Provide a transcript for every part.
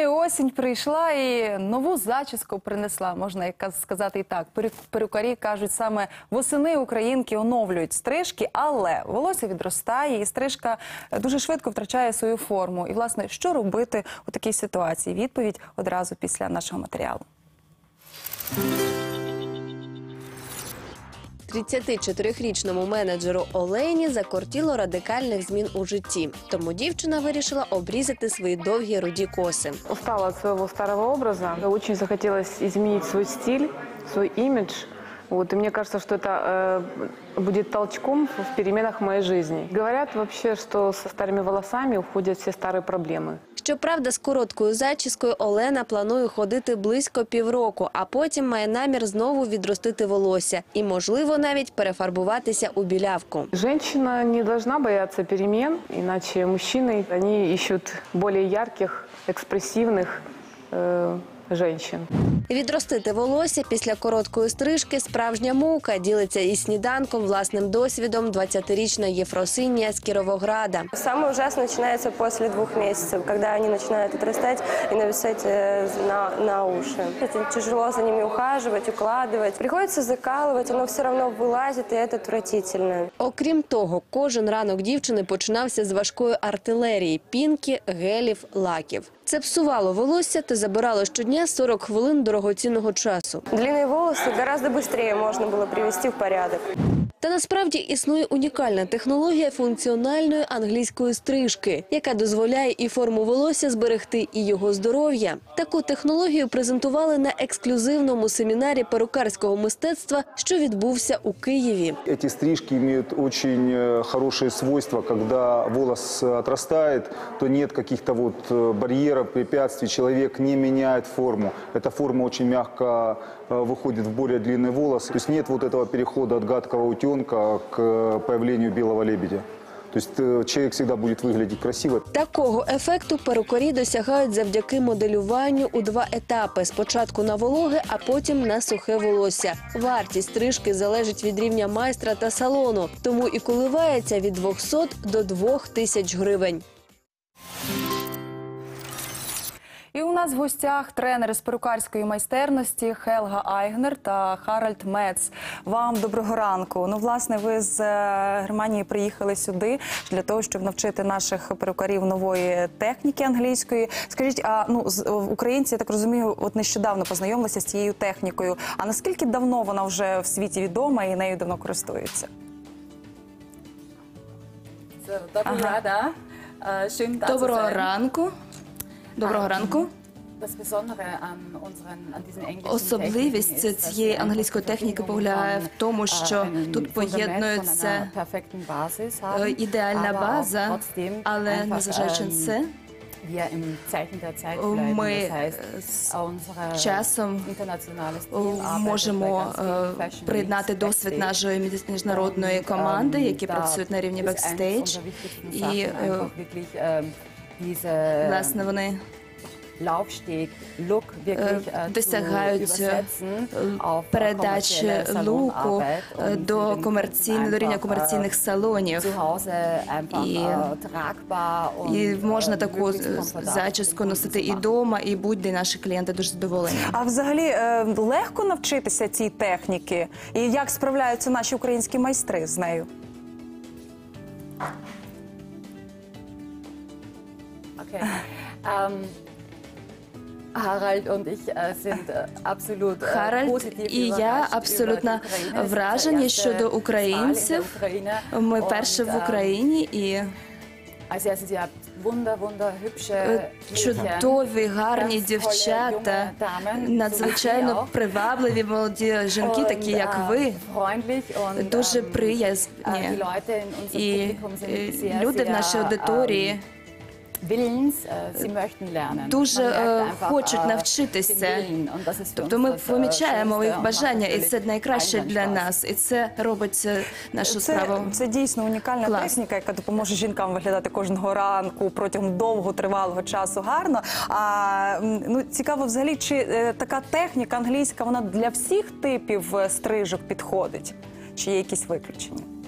і осінь прийшла і нову зачіску принесла. Можна сказати і так. Перу- Перукарі кажуть, саме восени українки оновлюють стрижки, але волосся відростає, і стрижка дуже швидко втрачає свою форму. І власне, що робити у такій ситуації? Відповідь одразу після нашого матеріалу. 34-річному менеджеру Олені закортіло радикальних змін у житті. Тому дівчина вирішила обрізати свої довгі руді коси. Устала від свого старого образа. Дуже захотілося змінити свой стиль, свій имидж. Вот, и мне кажется, что это э, будет толчком в переменах в моей жизни. Говорят вообще, что со старыми волосами уходят все старые проблемы. Щоправда, з короткою зачіскою Олена планує ходити близько півроку, а потім має намір знову відростити волосся і, можливо, навіть перефарбуватися у білявку. Женщина не должна бояться перемен, иначе мужчины, они ищут более ярких, экспрессивных э, женщин. Відростити волосся після короткої стрижки справжня мука ділиться із сніданком власним досвідом 20-річна Єфросинія з Кіровограда. Самое ужасное начинается после двух месяцев, когда они начинают отрастать и нависать э, на, на уши. Это тяжело за ними ухаживать, укладывать. Приходится закалывать, оно все равно вылазит, и это отвратительно. Окрім того, кожен ранок дівчини починався з важкої артилерії – пінки, гелів, лаків. Це псувало волосся та забирало щодня 40 хвилин дорогоцінного часу. Длинные волосы гораздо быстрее можно было привести в порядок. Та насправді існує унікальна технологія функціональної англійської стрижки, яка дозволяє і форму волосся зберегти, і його здоров'я. Таку технологію презентували на ексклюзивному семінарі перукарського мистецтва, що відбувся у Києві. Эти стрижки имеют очень э, хорошие свойства. Когда волос э, отрастает, то нет каких-то вот э, барьеров, препятствий. Человек не меняет форму. Эта форма очень мягко э, выходит в более длинный волос. То есть нет вот этого перехода от гадкого утенка к э, появлению белого лебедя. То есть э, человек всегда будет выглядеть красиво. Такого ефекту перукарі досягають завдяки моделюванню у два етапи: спочатку на вологе, а потім на сухе волосся. Вартість стрижки залежить від рівня майстра та салону, тому і коливається від 200 до 2000 гривень. Нас в гостях тренери з перукарської майстерності Хелга Айгнер та Харальд Мец. Вам доброго ранку. Ну, власне, ви з е, Германії приїхали сюди для того, щоб навчити наших перукарів нової техніки англійської. Скажіть, а ну е, українці, я так розумію, от нещодавно познайомилися з цією технікою. А наскільки давно вона вже в світі відома і нею давно. Rada, äh, schön da zu Доброго ранку. Доброго ранку. Особливість цієї англійської техніки полягає в тому, äh, що тут поєднується е, ідеальна база, але незважаючи на ähm, це, ми е, з часом е, можемо е, приєднати досвід нашої між- міжнародної команди, ähm, які працюють на рівні бекстейдж. І е, ähm, власне вони досягають zu übersetzen е, передачі луку е, до комерційного до рівня комерційних äh, салонів. І- äh, І можна äh, таку е, komfortabel зачіску носити і вдома, і будь-де наші клієнти дуже задоволені. А взагалі е, легко навчитися цій техніки? І як справляються наші українські майстри з нею? Okay. Ähm, Харальд і я абсолютно вражені щодо українців. Ми перші в ähm, Україні і е, чудові, гарні дівчата, надзвичайно привабливі молоді жінки, такі як äh, ви, дуже ähm, äh, приязні. І е, люди в нашій аудиторії дуже Man merkt е, хочуть äh, навчитися. Тобто ми äh, помічаємо їх бажання, і це найкраще для нас. І це робить е, нашу справу. Це, це дійсно унікальна Клас. техніка, яка допоможе жінкам виглядати кожного ранку протягом довго тривалого часу гарно. А ну цікаво, взагалі, чи е, така техніка англійська вона для всіх типів стрижок підходить? Чи є якісь виключення?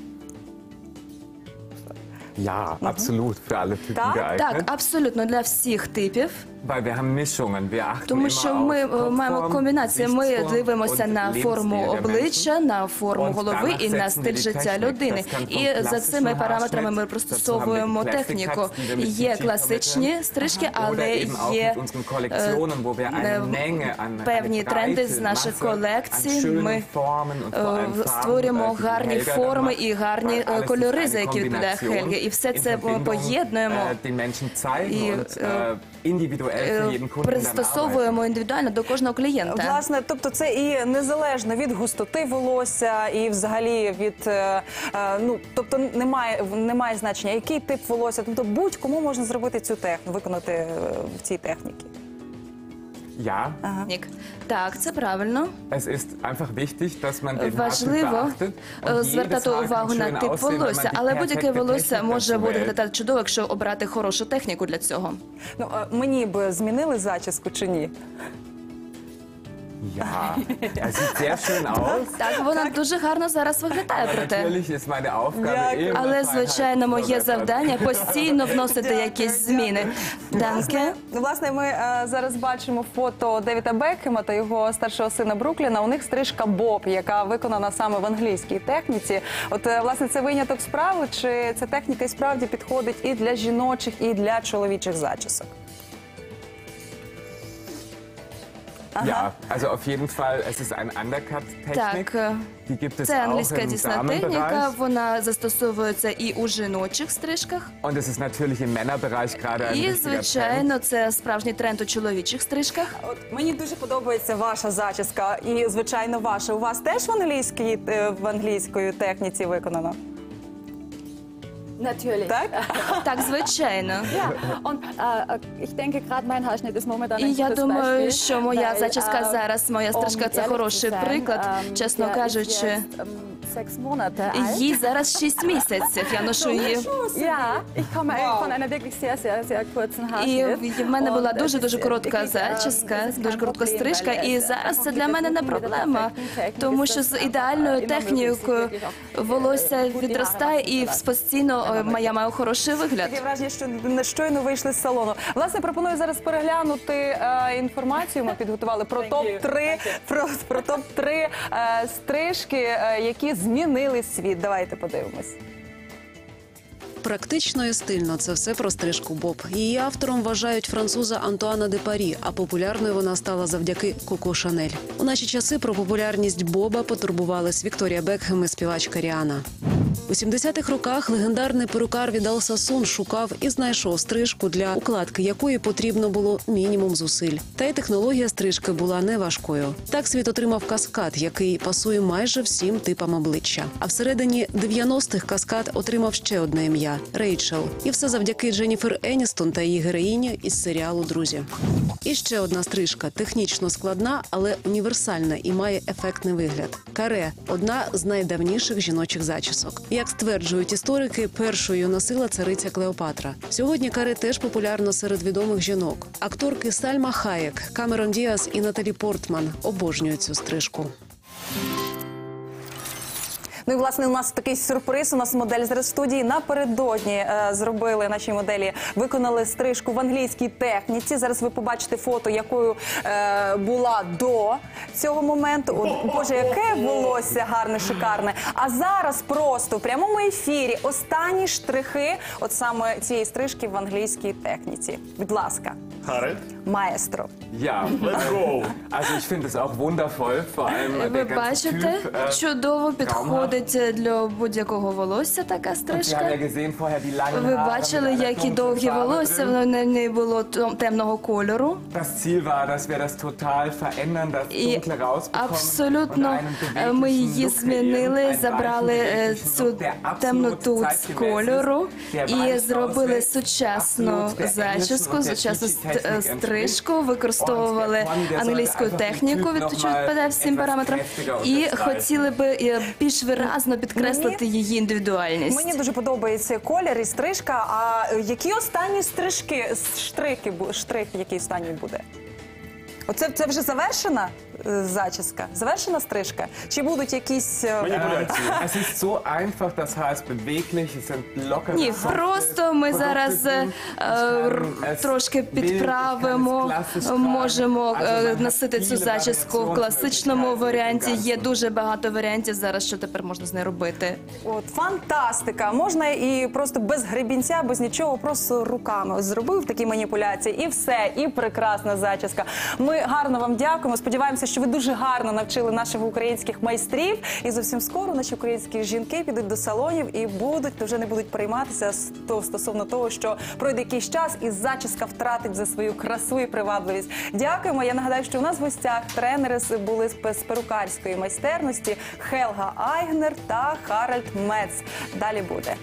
Ja, absolut für alle Typen Так? geeignet. Так, абсолютно для всіх типів. Weil wir haben Mischungen. Wir achten Тому immer що ми auf е, маємо комбінацію. Ми Gesichtsform дивимося und на форму Lebensstil der обличчя, на форму Und голови danach і на setzen wir стиль die життя Technik. людини. Das kann vom І за цими klassischen параметрами ми Haarschnitt, пристосовуємо dazu haben wir die техніку. Classic Cuts, die wir mit Є класичні vermitteln. стрижки, Oder але eben auch є mit unseren Kollektionen, wo wir eine е, Menge an певні тренди breite з наших Masse an колекцій. schönen Ми Formen und vor allem е, Farben, створюємо äh, die гарні Helga da форми і гарні weil е, alles кольори, за які відповідає Kombination Хельги. І все це поєднуємо. zeigen І, und е, е. Пристосовуємо індивідуально до кожного клієнта. Власне, тобто це і незалежно від густоти волосся, і взагалі від е, е, ну тобто немає немає значення, який тип волосся. Тобто будь-кому можна зробити цю техніку, виконати е, в цій техніці. Ja, Нік. Так, це правильно. es ist einfach wichtig, dass man den Важливо е, звертати увагу на тип волосся, але будь-яке волосся може бути глядати виглядати чудово, якщо обрати хорошу техніку для цього. Ну мені б змінили зачіску чи ні? Ja, er sieht sehr schön aus. Так, вона дуже гарно зараз виглядає проте. natürlich ist meine Aufgabe immer Але звичайно, моє завдання постійно вносити якісь зміни. Данке. Власне, ну, власне, ми е, зараз бачимо фото Девіда Бекхема та його старшого сина Брукліна. У них стрижка Боб, яка виконана саме в англійській техніці. От е, власне це виняток справи, чи ця техніка і справді підходить і для жіночих, і для чоловічих зачісок? Ja, also auf jeden Fall, es ist eine Undercut-Technik. Так, Die gibt es це auch англійська im дійсна техніка. Damenbereich. Вона застосовується і у жіночих стрижках. Und es ist natürlich im Männerbereich gerade ein І, richtiger Trend. звичайно, це справжній тренд у чоловічих стрижках. От мені дуже подобається ваша зачіска, і звичайно, ваша. У вас теж в англійській е, в англійської техніці виконано? Natürlich. Так? Так, звичайно. Ja, und äh, ich denke, gerade mein Haarschnitt ist momentan І ein я gutes думаю, Beispiel, що моя weil, зачіска äh, зараз, моя um стрижка це ehrlich хороший sein, приклад, ähm, чесно der ist кажучи. jetzt, ähm, sechs Monate alt. Їй зараз 6 місяців. Я ношу її. Ja, ich komme eigentlich von einer wirklich sehr, sehr, sehr kurzen І Haarschnitt. в мене була Und дуже es дуже ist коротка wirklich, ähm, зачіска, дуже коротка Problem, стрижка. І зараз це для мене не проблема, тому що das з einfach, ідеальною äh, immer möglich, sich технікою wirklich auch, äh, волосся gut die Haare відростає wachsen і zu lassen. постійно е, має має хороший вигляд. Таке враження, що не щойно вийшли з салону. Власне, пропоную зараз переглянути е, інформацію. Ми підготували про топ 3 про, про топ 3 е, стрижки, е, які змінили світ. Давайте подивимось. Практично і стильно це все про стрижку Боб. Її автором вважають француза Антуана де Парі, а популярною вона стала завдяки Коко Шанель. У наші часи про популярність Боба потурбувались Вікторія Бекхем і співачка Ріана. У 70-х роках легендарний перукар Відал Сасун шукав і знайшов стрижку, для укладки якої потрібно було мінімум зусиль. Та й технологія стрижки була не важкою. Так світ отримав каскад, який пасує майже всім типам обличчя. А всередині 90-х каскад отримав ще одне ім'я Рейчел. І все завдяки Дженніфер Еністон та її героїні із серіалу Друзі. І ще одна стрижка технічно складна, але універсальна і має ефектний вигляд. Каре одна з найдавніших жіночих зачісок. Як стверджують історики, першою носила цариця Клеопатра. Сьогодні каре теж популярно серед відомих жінок. Акторки Сальма Хаєк, Камерон Діас і Наталі Портман обожнюють цю стрижку. Ну і власне у нас такий сюрприз. У нас модель зараз в студії напередодні е, зробили наші моделі, виконали стрижку в англійській техніці. Зараз ви побачите фото, якою е, була до цього моменту. От, Боже, яке волосся гарне, шикарне. А зараз просто в прямому ефірі останні штрихи, от саме цієї стрижки в англійській техніці. Будь ласка, Harald, маестро. Ja, let's go. also ich finde es auch wundervoll, vor allem äh, Ви der ganze бачите, Typ. äh, чудово підходить для будь-якого волосся така стрижка. Ви бачили, які довгі волосся, drin. в неї було темного кольору. І абсолютно е, ми її змінили, забрали е, цю темноту з кольору і зробили сучасну зачіску, сучасну е, стрижку, використовували англійську техніку, Typ від- noch що mal відповідає всім параметрам, і хотіли би е, більш виразно підкреслити її індивідуальність. Мені дуже подобається колір і стрижка. А е, які останні стрижки, штрихи, штрих, який останній буде? Оце це вже завершена е, зачіска, завершена стрижка? Чи будуть якісь е, Es ist so einfach, das heißt beweglich, es sind lockere Ні, просто ми Produkte зараз е, drin. Ich р- kann es трошки wild, ich kann es підправимо, klassisch tragen. можемо Also е, man hat носити цю viele зачіску в класичному Variationsmöglichkeiten варіанті. Є Ganzen. дуже багато варіантів зараз, що тепер можна з нею робити. От фантастика! Можна і просто без гребінця, без нічого, просто руками Ось зробив такі маніпуляції, і все, і прекрасна зачіска. Ми гарно вам дякуємо. Сподіваємося, що ви дуже гарно навчили наших українських майстрів. І зовсім скоро наші українські жінки підуть до салонів і будуть вже не будуть перейматися стосовно того, що пройде якийсь час і зачіска втратить за свою красу і привабливість. Дякуємо. Я нагадаю, що у нас в гостях тренери були з перукарської майстерності Хелга Айгнер та Харальд Мец. Далі буде.